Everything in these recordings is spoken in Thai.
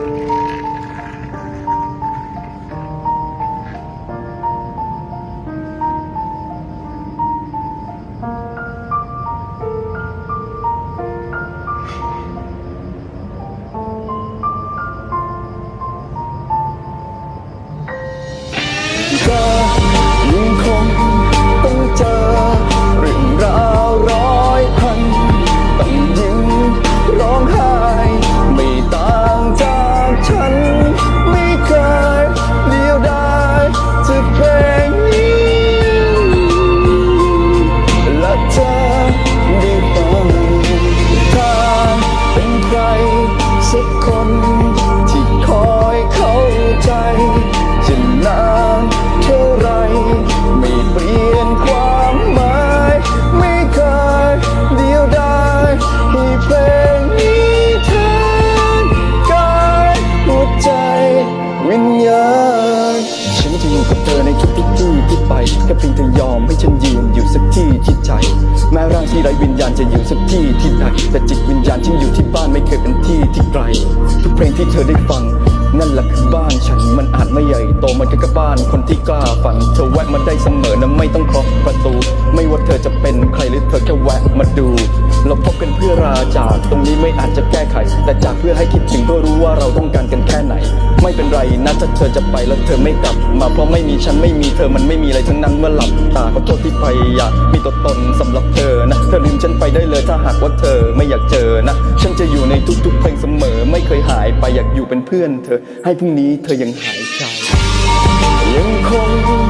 ก็ ค่เพียงเธอยอมให้ฉันยืนอยู่สักที่ที่ใจ แม้ร่างที่ไร้วิญญาณจะอยู่สักที่ที่ใดแต่จิตวิญญาณฉันอยู่ที่บ้านไม่เคยเป็นที่ที่ไกล ทุกเพลงที่เธอได้ฟัง นั่นแหละคือบ้านฉันมันอาจไม่ใหญ่ มันก็แค่บ้านคนที่กล้าฝัน เธอแวะมาได้เสมอนะไม่ต้องเคาะประตู ไม่ว่าเธอจะเป็นใครหรือเธอแค่แวะมาดู เราพบกันเพื่อราจากตรงนี้ไม่อาจจะแก้ไข แต่จากเพื่อให้คิดถึงเพื่อรู้ว่าเราต้องการกันแค่ไหน ไม่เป็นไรนะถ้าเธอจะไปแล้วเธอไม่กลับ มาเพราะไม่มีฉันไม่มีเธอมันไม่มีอะไรทั้งนั้นเมื่อหลับตาขอโทษที่พยายามมีตัวตนสำหรับเธอนะเธอลืมฉันไปได้เลยถ้าหากว่าเธอไม่อยากเจอนะฉันจะอยู่ในทุกๆเพลงเสมอ ไม่เคยหายไปอยากอยู่เป็นเพื่อน เธอให้พรุ่งนี้เธอยังหายใจ ยัง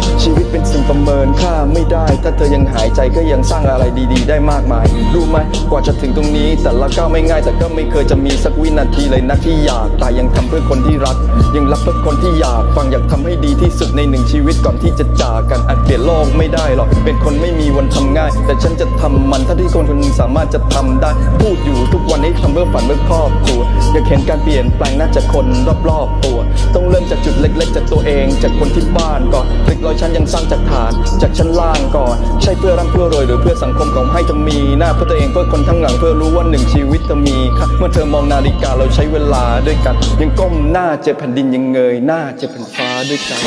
มชีวิตเป็นสิ่งประเมินค่าไม่ได้ ถ้าเธอยังหายใจก็ยังสร้างอะไรดีๆ ได้มากมาย รู้ไหมกว่าจะถึงตรงนี้ แต่ละก้าวไม่ง่ายแต่ก็ไม่เคยจะมีสักวินาทีเลยนะที่อยากแต่ยังทำเพื่อคนที่รัก ยังรักเพื่อคนที่อยากฟังอยากทำให้ดีที่สุดในหนึ่งชีวิตก่อนที่จะจากกันอาจเปลี่ยนโลกไม่ได้หรอกเป็นคนไม่มีวันทำง่าย แต่ฉันจะทำมันถ้าที่คนคนนึงสามารถจะทำได้ พูดอยู่ทุกวันให้ทำเพื่อฝันเพื่อครอบครัวอยากเห็นการเปลี่ยนแปลงน่าจะคนรอบๆตัว ต้องเริ่มจากจุดเล็ก ๆ จากตัวเอง จากคนที่บ้านก่อนเล็กรอยชั้นยังสร้างจากฐาน จากชั้นล่างก่อน ใช่เพื่อร่ำเพื่อรวยหรือเพื่อสังคมของให้เธอมี หน้าเพื่อตัวเองเพื่อคนทั้งหลังเพื่อรู้ว่าหนึ่งชีวิตเธอมีค่ะเมื่อเธอมองนาฬิกาเราใช้เวลาด้วยกัน ยังก้มหน้าเจ็บแผ่นดินยังเงยหน้าเจ็บแผ่นฟ้าด้วยกัน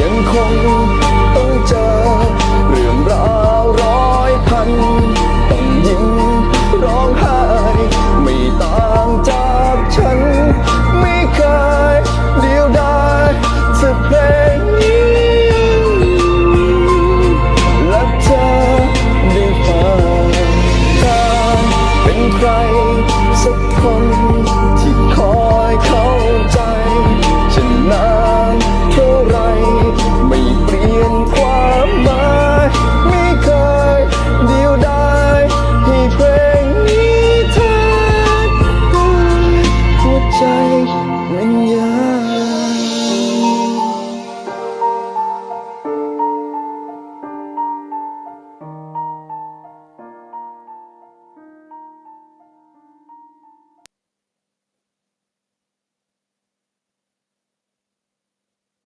ยังคงต้องเจอ